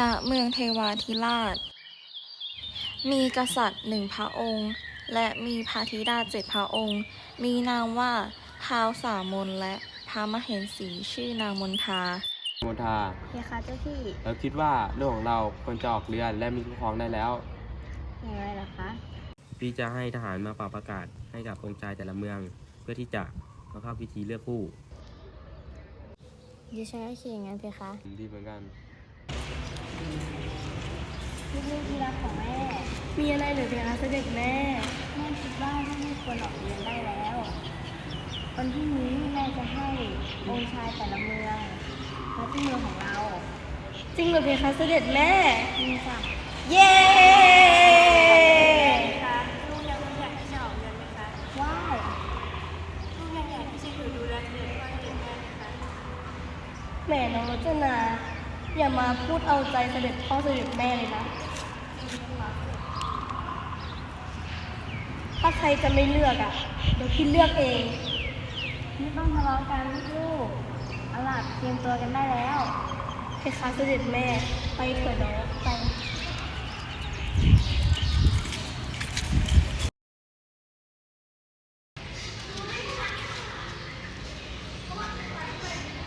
ณเมืองเทวาธิราช มีกษัตริย์หนึ่งพระองค์ และมีพระธิดาเจ็ดพระองค์ มีนามว่าท้าวสามนและพระมเหสีชื่อนางมนทาโมทาเพคะเจ้าพี่เราคิดว่าโลกของเราควรจะออกเรือนและมีคู่ครองได้แล้ว อย่างไรล่ะคะพี่จะให้ทหารมาเป่าประกาศให้กับองค์ชายแต่ละเมือง เพื่อที่จะมาเข้าพิธีเลือกคู่ดิฉันก็คิดอย่างนั้นเพคะ ดีเหมือนกัน ลูกๆที่รักของแม่ มีอะไรหรือเพคะเสด็จแม่ แม่คิดว่าแม่ควรออกเรียนได้แล้ว วันที่นี้แม่จะให้องค์ชายแต่ละเมืองมาที่เมืองของเรา จริงหรือเพคะเสด็จแม่นี่ค่ะเย้ คะลูกยังอยากที่จะออกเรียนไหมคะว้าวลูกยังอยากที่จะอยู่ดูแลเด็กว่าเด็กแม่ไหมคะ แหม่น้องรจนา อย่ามา พูดเอาใจเสด็จพ่อเสด็จแม่เลยนะ ถ้าใครจะไม่เลือกอะ เดี๋ยวพี่เลือกเอง ไม่ต้องทะเลาะกันลูกๆเอาล่ะเตรียมตัวกันได้แล้วเพคะเสด็จแม่ ไปเถิดน้องไป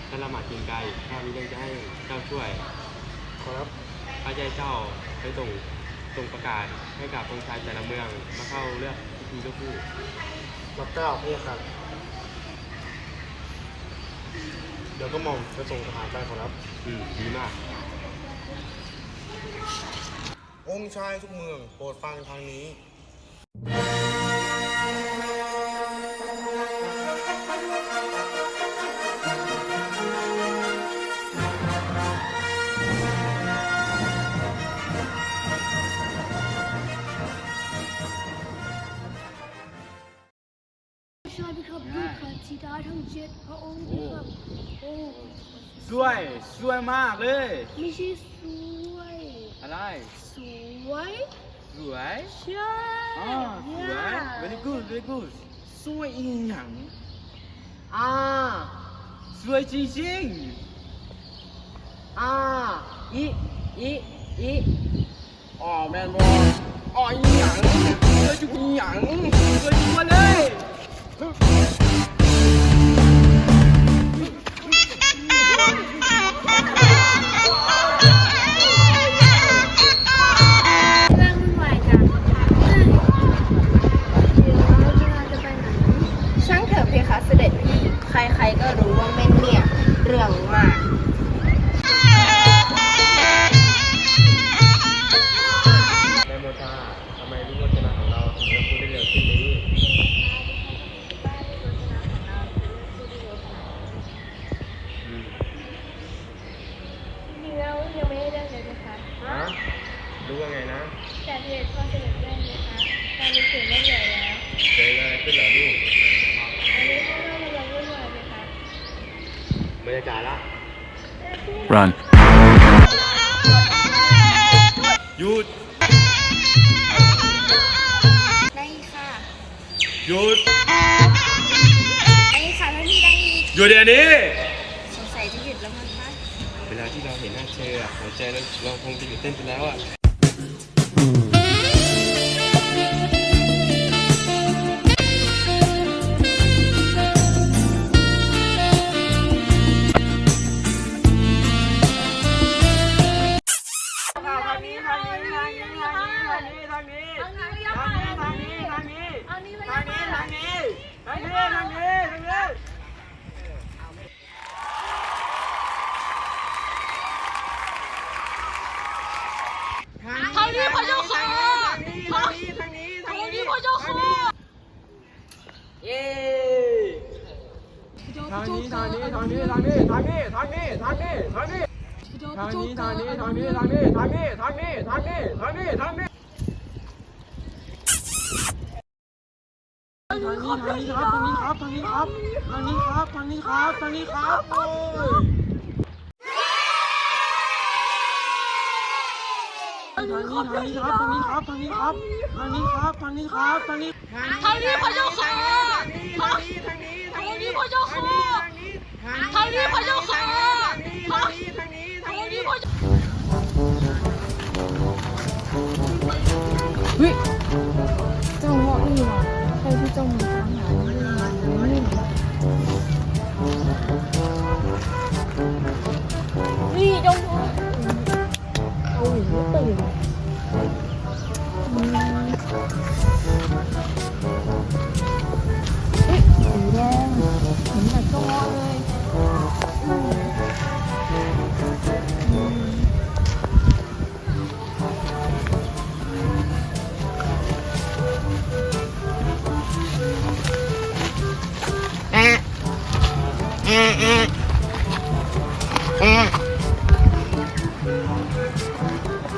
ถ้าละหมาดกินไก่ข้ามีเรื่องจะให้เจ้าช่วยค รับพระเจ้าเจ้าไปส่งส่งประกาศให้กับองค์ชายแต่ละเมืองมาเข้าเลือกพิธีเลือกคู่รับเก้าพี่ครับเดี๋ยวก็มองจะส่งทหารไปขอรับอืมดีมาก องค์ชายทุกเมืองโปรดฟังทางนี้ ดาทั้งเจ็ดพระองค์ครับโอ้สวยสวยมากเลย ไม่ใช่สวย อะไร สวย สวยใช่อ๋อสวย very good very good สวยอีหยังอ่าสวยจริงๆอ่าอีอีอีอ๋อแมนบอลอ๋ออีหยังสวยจุกอีหยังสวยจุกมาเลย ก็รู้ว่าแม่นเนี่ย บรรยากาศละ Run. หยุด ได้ค่ะ หยุด ได้ค่ะท่านพี่ได้อีกหยุดเดี๋ยวนี้ สงสัยจะหยุดแล้วมั้งคะ เวลาที่เราเห็นหน้าเธออะหัวใจเราเราคงจะหยุดเต้นไปแล้วอะ นี้ทางนี้ทางนี้ทางนี้ทางนี้ทางนี้ทางนี้ทางนี้ทางนี้ทางนี้ทางนี้ทางนี้ทางนี้ทางนี้ทางนี้ทางนี้พระเจ้าค่ะทางนี้ทางนี้ทางนี้ทางนี้ทางนี้พระเจ้าค่ะเย้ทางนี้ทางนี้ทางนี้ทางนี้ทางนี้ทางนี้ทางนี้ ทางนี้ทางนี้ทางนี้ทางนี้ทางนี้ทางนี้ทางนี้ทางนี้ทางนี้ทางนี้ทางนี้ครับทางนี้ครับทางนี้ครับทางนี้ครับทางนี้ครับทางนี้ครับโอ้ยทางนี้ทางนี้ครับทางนี้ครับทางนี้ครับทางนี้ครับทางนี้ครับทางนี้ทางนี้พระเจ้าค่ะทางนี้ทางนี้ทางนี้พระเจ้าค่ะทางนี้พระเจ้าค่ะทางนี้พระเเฮ้ยเจ้าเงาะ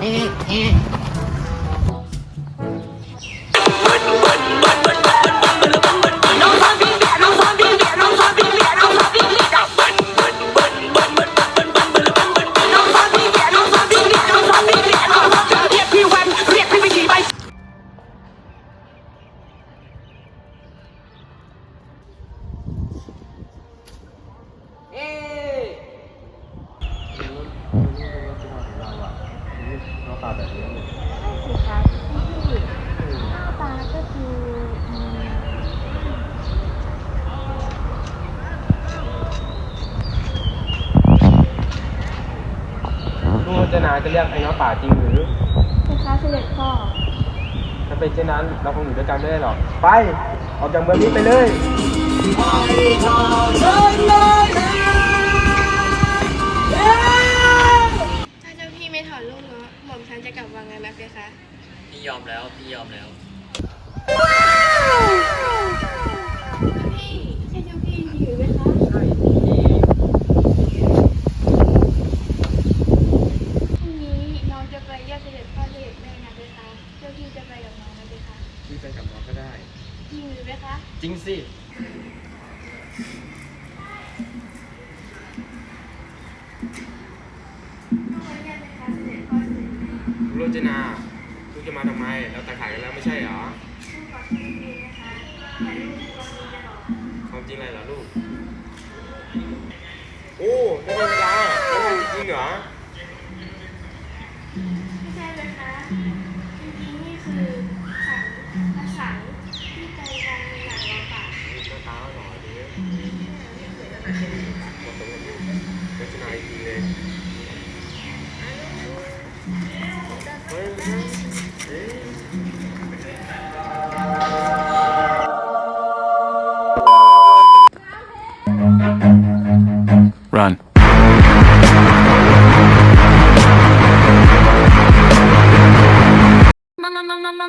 เจนาจะเรียกไอ้น้าป่าจริงหรือสิคะเสด็จพ่อถ้าเป็นเช่นนั้นเราคงอยู่ด้วยกันไม่ได้หรอก ไป ออกจากเมืองนี้ไปเลยถ้าเจ้าพี่ไม่ถอนลูกเนาะหม่อมฉันจะกลับวังไงไหมเพคะ พี่ยอมแล้ว พี่ยอมแล้ว จนาลูกจะมาทำไม เราแต่งขายกันแล้วไม่ใช่เหรอลูกขอโทษจริงๆนะคะแต่ลูกมีความดีจะบอกความจริงอะไรเหรอลูก โอ้ไม่ธรรมดาไม่ทำจริงเหรอ ไม่ใช่เพคะ จริงๆนี่คือสังพระสังที่ใจกันอย่างเราค่ะหน้าตาหล่อดีหมดสมบูรณ์รจนาจริงเลย มา